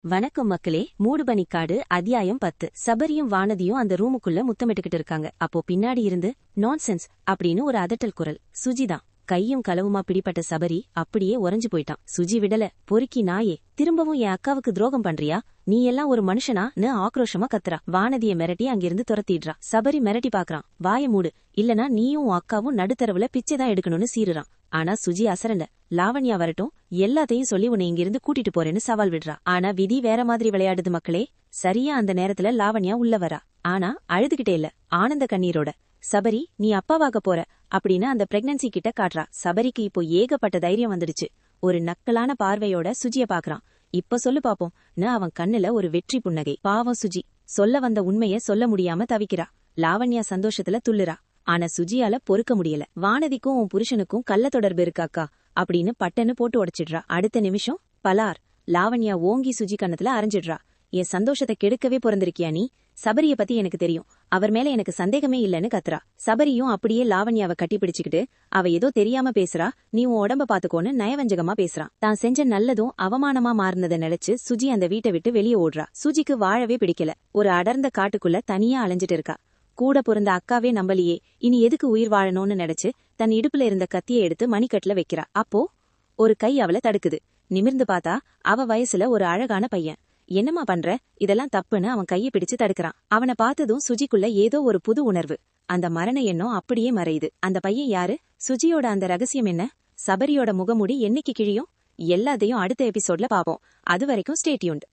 வணக்கம் மக்களே மூடுபனிக்காடு அத்தியாயம் பத்து. சபரியும் வானதியும் அந்த ரூமுக்குள்ள முத்தமிட்டுக்கிட்டு இருக்காங்க. அப்போ பின்னாடி இருந்து நான்சென்ஸ் அப்படின்னு ஒரு அதட்டல் குரல். சுஜிதான். கையும் களவுமா பிடிப்பட்ட சபரி அப்படியே உறைஞ்சு போயிட்டான். சுஜி விடல பொறுக்கி நாயே திரும்பவும் என் அக்காவுக்கு துரோகம் பண்றியா? நீ எல்லாம் ஒரு மனுஷனான்னு ஆக்ரோஷமா கத்துறா. வானதிய மிரட்டி அங்கிருந்து துரத்திடுறா. சபரி மிரட்டி பாக்குறான். வாய மூடு. இல்லனா நீயும் உன் அக்காவும் நடுத்தரவுல பிச்சைதான் எடுக்கணும்னு சீருறான் ஆனா சுஜி அசரல. லாவண்யா வரட்டும். எல்லாத்தையும் சொல்லி உன்னை இங்கிருந்து கூட்டிட்டு போறேன்னு சவால் விடுறா. ஆனா விதி வேற மாதிரி விளையாடுது மக்களே. சரியா அந்த நேரத்துல லாவண்யா உள்ள வரா. ஆனா அழுதுகிட்டே இல்ல. ஆனந்த கண்ணீரோட. சபரி நீ அப்பாவாக போற அப்படின்னு அந்த பிரெக்னன்சி கிட்ட காட்டுறா சபரிக்கு இப்போ ஏகப்பட்ட தைரியம் வந்துடுச்சு. ஒரு நக்கலான பார்வையோட சுஜிய பாக்குறான் இப்ப சொல்லு பாப்போம். அவன் கண்ணுல ஒரு வெற்றி புன்னகை. பாவம் சுஜி. சொல்ல வந்த உண்மைய சொல்ல முடியாம தவிக்கிறா. லாவண்யா சந்தோஷத்துல துள்ளுறா. ஆனா சுஜியால பொறுக்க முடியல. வானதிக்கும் உன் புருஷனுக்கும் கள்ள தொடர்பு இருக்காக்கா? அப்படின்னு பட்டன்னு போட்டு உடைச்சிடுறா. அடுத்த நிமிஷம் பலார். லாவண்யா ஓங்கி சுஜி கண்ணத்துல அரைஞ்சிடுறா. என் சந்தோஷத்தை கெடுக்கவே பிறந்திருக்கியா நீ? சபரிய பத்தி எனக்கு தெரியும். அவர் மேல எனக்கு சந்தேகமே இல்லைன்னு கத்துறா. சபரியும் அப்படியே லாவண்யாவை கட்டி பிடிச்சுக்கிட்டு அவ ஏதோ தெரியாம பேசுறா. நீ உன் உடம்ப பாத்துக்கோன்னு நயவஞ்சகமா பேசுறான் தான் செஞ்ச நல்லதும் அவமானமா மாறினதை நினைச்சு சுஜி அந்த வீட்டை விட்டு வெளியே ஓடுறா. சுஜிக்கு வாழவே பிடிக்கல. ஒரு அடர்ந்த காட்டுக்குள்ள தனியா அலைஞ்சிட்டு இருக்கா. கூட பிறந்த அக்காவே நம்பலையே. இனி எதுக்கு உயிர் வாழணும்னு நினைச்சு தன் இடுப்புல இருந்த கத்தியை எடுத்து மணிக்கட்டுல வைக்கிறா. அப்போ ஒரு கை அவளை தடுக்குது. நிமிர்ந்து பார்த்தா அவ வயசுல ஒரு அழகான பையன். என்னம்மா பண்ற? இதெல்லாம் தப்புன்னு அவன் கையை பிடிச்சு தடுக்கிறான். அவனை பார்த்ததும் சுஜிக்குள்ள ஏதோ ஒரு புது உணர்வு. அந்த மரண எண்ணம் அப்படியே மறையுது. அந்த பையன் யாரு? சுஜியோட அந்த ரகசியம் என்ன? சபரியோட முகமுடி என்னைக்கு கிழியும்? எல்லாத்தையும் அடுத்த எபிசோட்ல பாப்போம். அது வரைக்கும் ஸ்டேட்யூண்ட்